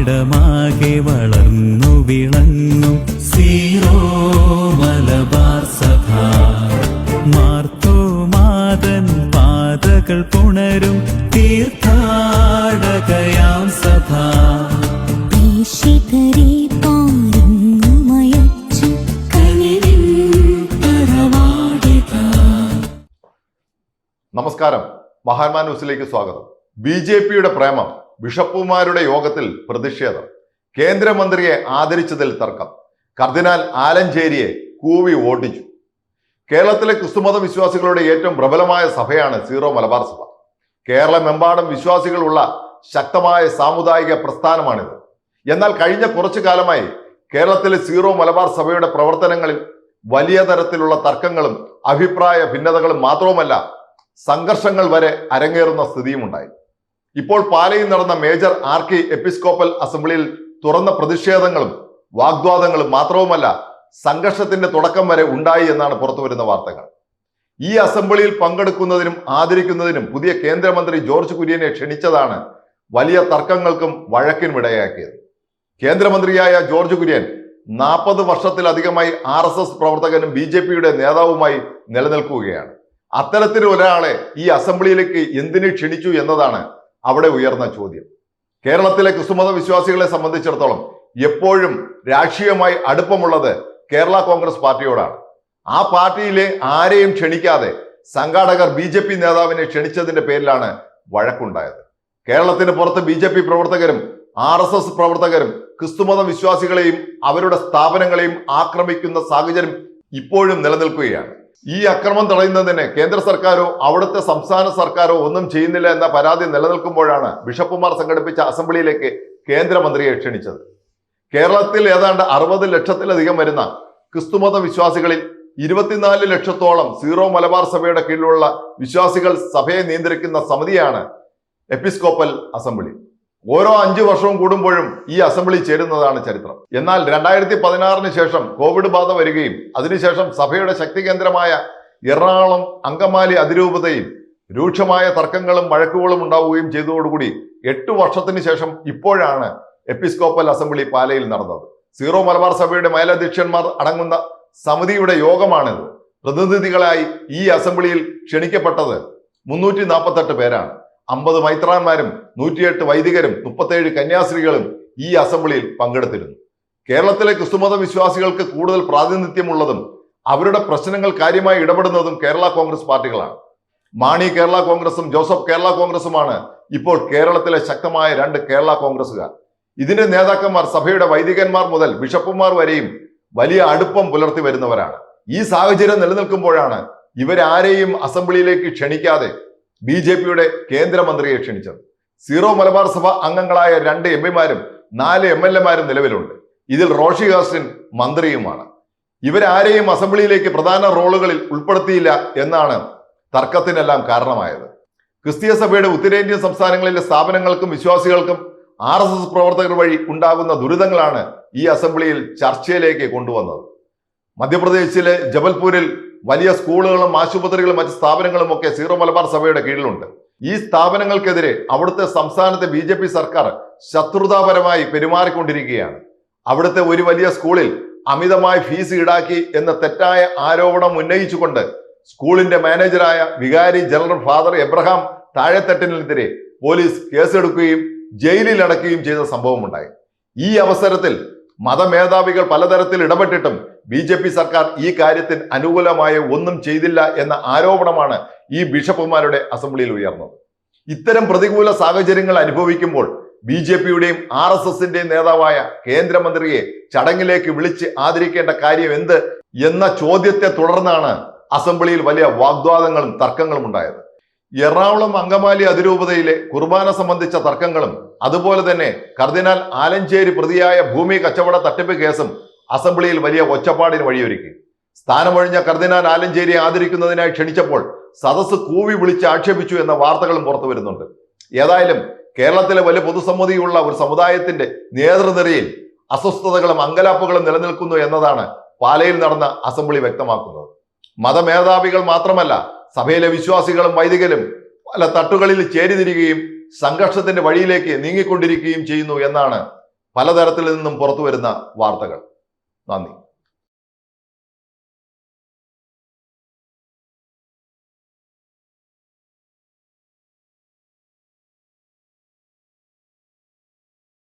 നാടിടമാകെ വളർന്നു വിളങ്ങും. സീറോ മലബാർ സഭ. മാർത്തോമാതൻ പാതകൾ പുണരും തീർത്ഥാടകയാം സഭ. നമസ്കാരം. മഹാന്മാ ന്യൂസിലേക്ക് സ്വാഗതം. ബി ജെ പിയുടെ പ്രേമം ബിഷപ്പുമാരുടെ യോഗത്തിൽ പ്രതിഷേധം. കേന്ദ്രമന്ത്രിയെ ആദരിച്ചതിൽ തർക്കം. കർദിനാൽ ആലഞ്ചേരിയെ കൂവി ഓടിച്ചു കേരളത്തിലെ ക്രിസ്തുമത വിശ്വാസികളുടെ ഏറ്റവും പ്രബലമായ സഭയാണ് സീറോ മലബാർ സഭ. കേരളമെമ്പാടും വിശ്വാസികളുള്ള ശക്തമായ സാമുദായിക പ്രസ്ഥാനമാണിത്. എന്നാൽ കഴിഞ്ഞ കുറച്ചു കാലമായി കേരളത്തിലെ സീറോ മലബാർ സഭയുടെ പ്രവർത്തനങ്ങളിൽ വലിയ തരത്തിലുള്ള തർക്കങ്ങളും അഭിപ്രായ ഭിന്നതകളും മാത്രവുമല്ല സംഘർഷങ്ങൾ വരെ അരങ്ങേറുന്ന സ്ഥിതിയുമുണ്ടായി. ഇപ്പോൾ പാലയിൽ നടന്ന മേജർ ആർക്കി എപ്പിസ്കോപ്പൽ അസംബ്ലിയിൽ തുറന്ന പ്രതിഷേധങ്ങളും വാഗ്വാദങ്ങളും മാത്രവുമല്ല സംഘർഷത്തിന്റെ തുടക്കം വരെ ഉണ്ടായി എന്നാണ് പുറത്തുവരുന്ന വാർത്തകൾ. ഈ അസംബ്ലിയിൽ പങ്കെടുക്കുന്നതിനും ആദരിക്കുന്നതിനും പുതിയ കേന്ദ്രമന്ത്രി ജോർജ് കുര്യനെ ക്ഷണിച്ചതാണ് വലിയ തർക്കങ്ങൾക്കും വഴക്കിനും ഇടയാക്കിയത്. കേന്ദ്രമന്ത്രിയായ ജോർജ് കുര്യൻ നാൽപ്പത് വർഷത്തിലധികമായി ആർ എസ് എസ് പ്രവർത്തകനും ബി ജെ പിയുടെ നേതാവുമായി നിലനിൽക്കുകയാണ്. അത്തരത്തിൽ ഒരാളെ ഈ അസംബ്ലിയിലേക്ക് എന്തിനു ക്ഷണിച്ചു എന്നതാണ് അവിടെ ഉയർന്ന ചോദ്യം. കേരളത്തിലെ ക്രിസ്തുമത വിശ്വാസികളെ സംബന്ധിച്ചിടത്തോളം എപ്പോഴും രാഷ്ട്രീയമായി അടുപ്പമുള്ളത് കേരള കോൺഗ്രസ് പാർട്ടിയോടാണ്. ആ പാർട്ടിയിലെ ആരെയും ക്ഷണിക്കാതെ സംഘാടകർ ബി ജെ പി നേതാവിനെ ക്ഷണിച്ചതിന്റെ പേരിലാണ് വഴക്കുണ്ടായത്. കേരളത്തിന് പുറത്ത് ബി ജെ പി പ്രവർത്തകരും ആർ എസ് എസ് പ്രവർത്തകരും ക്രിസ്തുമത വിശ്വാസികളെയും അവരുടെ സ്ഥാപനങ്ങളെയും ആക്രമിക്കുന്ന സാഹചര്യം ഇപ്പോഴും നിലനിൽക്കുകയാണ്. ഈ അക്രമം തടയുന്നതിന് കേന്ദ്ര സർക്കാരോ അവിടുത്തെ സംസ്ഥാന സർക്കാരോ ഒന്നും ചെയ്യുന്നില്ല എന്ന പരാതി നിലനിൽക്കുമ്പോഴാണ് ബിഷപ്പുമാർ സംഘടിപ്പിച്ച അസംബ്ലിയിലേക്ക് കേന്ദ്രമന്ത്രിയെ ക്ഷണിച്ചത്. കേരളത്തിൽ ഏതാണ്ട് അറുപത് ലക്ഷത്തിലധികം വരുന്ന ക്രിസ്തുമത വിശ്വാസികളിൽ ഇരുപത്തിനാല് ലക്ഷത്തോളം സീറോ മലബാർ സഭയുടെ കീഴിലുള്ള വിശ്വാസികൾ സഭയെ നിയന്ത്രിക്കുന്ന സമിതിയാണ് എപ്പിസ്കോപ്പൽ അസംബ്ലി. ഓരോ അഞ്ചു വർഷവും കൂടുമ്പോഴും ഈ അസംബ്ലി ചേരുന്നതാണ് ചരിത്രം. എന്നാൽ രണ്ടായിരത്തി പതിനാറിന് ശേഷം കോവിഡ് ബാധ വരികയും അതിനുശേഷം സഭയുടെ ശക്തി കേന്ദ്രമായ എറണാകുളം അങ്കമാലി അതിരൂപതയിൽ രൂക്ഷമായ തർക്കങ്ങളും വഴക്കുകളും ഉണ്ടാവുകയും ചെയ്തതോടുകൂടി എട്ടു വർഷത്തിന് ശേഷം ഇപ്പോഴാണ് എപ്പിസ്കോപ്പൽ അസംബ്ലി പാലയിൽ നടന്നത്. സീറോ മലബാർ സഭയുടെ മേലധ്യക്ഷന്മാർ അടങ്ങുന്ന സമിതിയുടെ യോഗമാണിത്. പ്രതിനിധികളായി ഈ അസംബ്ലിയിൽ ക്ഷണിക്കപ്പെട്ടത് മുന്നൂറ്റി നാൽപ്പത്തെട്ട് പേരാണ്. അമ്പത് മൈത്രാന്മാരും നൂറ്റിയെട്ട് വൈദികരും മുപ്പത്തേഴ് കന്യാസ്ത്രീകളും ഈ അസംബ്ലിയിൽ പങ്കെടുത്തിരുന്നു. കേരളത്തിലെ ക്രിസ്തുമത വിശ്വാസികൾക്ക് കൂടുതൽ പ്രാതിനിധ്യമുള്ളതും അവരുടെ പ്രശ്നങ്ങൾ കാര്യമായി ഇടപെടുന്നതും കേരള കോൺഗ്രസ് പാർട്ടികളാണ്. മാണി കേരള കോൺഗ്രസും ജോസഫ് കേരള കോൺഗ്രസുമാണ് ഇപ്പോൾ കേരളത്തിലെ ശക്തമായ രണ്ട് കേരള കോൺഗ്രസുകാർ ഇതിന്റെ നേതാക്കന്മാർ സഭയുടെ വൈദികന്മാർ മുതൽ ബിഷപ്പുമാർ വരെയും വലിയ അടുപ്പം പുലർത്തി വരുന്നവരാണ്. ഈ സാഹചര്യം നിലനിൽക്കുമ്പോഴാണ് ഇവരാരെയും അസംബ്ലിയിലേക്ക് ക്ഷണിക്കാതെ ബി ജെ പിയുടെ കേന്ദ്രമന്ത്രിയെ ക്ഷണിച്ചത്. സീറോ മലബാർ സഭ അംഗങ്ങളായ രണ്ട് എം പിമാരും നാല് എം എൽ എമാരും നിലവിലുണ്ട്. ഇതിൽ റോഷി ഗാസ്റ്റിൻ മന്ത്രിയുമാണ്. ഇവരാരെയും അസംബ്ലിയിലേക്ക് പ്രധാന റോളുകളിൽ ഉൾപ്പെടുത്തിയില്ല എന്നാണ് തർക്കത്തിനെല്ലാം കാരണമായത്. ക്രിസ്തീയ സഭയുടെ ഉത്തരേന്ത്യൻ സംസ്ഥാനങ്ങളിലെ സ്ഥാപനങ്ങൾക്കും വിശ്വാസികൾക്കും ആർ എസ് എസ് പ്രവർത്തകർ വഴി ഉണ്ടാകുന്ന ദുരിതങ്ങളാണ് ഈ അസംബ്ലിയിൽ ചർച്ചയിലേക്ക് കൊണ്ടുവന്നത്. മധ്യപ്രദേശിലെ ജബൽപൂരിൽ വലിയ സ്കൂളുകളും ആശുപത്രികളും മറ്റ് സ്ഥാപനങ്ങളും ഒക്കെ സീറോ മലബാർ സഭയുടെ കീഴിലുണ്ട്. ഈ സ്ഥാപനങ്ങൾക്കെതിരെ അവിടുത്തെ സംസ്ഥാനത്തെ ബി ജെ പി സർക്കാർ ശത്രുതാപരമായി പെരുമാറിക്കൊണ്ടിരിക്കുകയാണ്. അവിടുത്തെ ഒരു വലിയ സ്കൂളിൽ അമിതമായി ഫീസ് ഈടാക്കി എന്ന തെറ്റായ ആരോപണം ഉന്നയിച്ചുകൊണ്ട് സ്കൂളിന്റെ മാനേജറായ വികാരി ജനറൽ ഫാദർ എബ്രഹാം താഴെത്തട്ടിനെതിരെ പോലീസ് കേസെടുക്കുകയും ജയിലിൽ അടക്കുകയും ചെയ്ത സംഭവമുണ്ടായി. ഈ അവസരത്തിൽ മതമേധാവികൾ പലതരത്തിൽ ഇടപെട്ടിട്ടും ബി ജെ പി സർക്കാർ ഈ കാര്യത്തിൽ അനുകൂലമായ ഒന്നും ചെയ്തില്ല എന്ന ആരോപണമാണ് ഈ ബിഷപ്പുമാരുടെ അസംബ്ലിയിൽ ഉയർന്നത്. ഇത്തരം പ്രതികൂല സാഹചര്യങ്ങൾ അനുഭവിക്കുമ്പോൾ ബി ജെ പിയുടെയും ആർ എസ് എസിന്റെയും നേതാവായ കേന്ദ്രമന്ത്രിയെ ചടങ്ങിലേക്ക് വിളിച്ച് ആദരിക്കേണ്ട കാര്യം എന്ത് എന്ന ചോദ്യത്തെ തുടർന്നാണ് അസംബ്ലിയിൽ വലിയ വാഗ്വാദങ്ങളും തർക്കങ്ങളും ഉണ്ടായത്. എറണാകുളം അങ്കമാലി അതിരൂപതയിലെ കുർബാന സംബന്ധിച്ച തർക്കങ്ങളും അതുപോലെ തന്നെ കർദിനാൽ ആലഞ്ചേരി പ്രതിയായ ഭൂമി കച്ചവട തട്ടിപ്പ് കേസും അസംബ്ലിയിൽ വലിയ ഒച്ചപ്പാടിന് വഴിയൊരുക്കി. സ്ഥാനമൊഴിഞ്ഞ കർദിനാൽ ആലഞ്ചേരി ആദരിക്കുന്നതിനായി ക്ഷണിച്ചപ്പോൾ സദസ് കൂവി വിളിച്ച് ആക്ഷേപിച്ചു എന്ന വാർത്തകളും പുറത്തു വരുന്നുണ്ട്. ഏതായാലും കേരളത്തിലെ വലിയ പൊതുസമ്മതിയുള്ള ഒരു സമുദായത്തിന്റെ നേതൃനിരയിൽ അസ്വസ്ഥതകളും അങ്കലാപ്പുകളും നിലനിൽക്കുന്നു എന്നതാണ് പാലയിൽ നടന്ന അസംബ്ലി വ്യക്തമാക്കുന്നത്. മതമേധാവികൾ മാത്രമല്ല സഭയിലെ വിശ്വാസികളും വൈദികരും പല തട്ടുകളിൽ ചേരിതിരികുകയും സംഘർഷത്തിന്റെ വഴിയിലേക്ക് നീങ്ങിക്കൊണ്ടിരിക്കുകയും ചെയ്യുന്നു എന്നാണ് പലതരത്തിൽ നിന്നും പുറത്തു വരുന്ന വാർത്തകൾ. നന്ദി.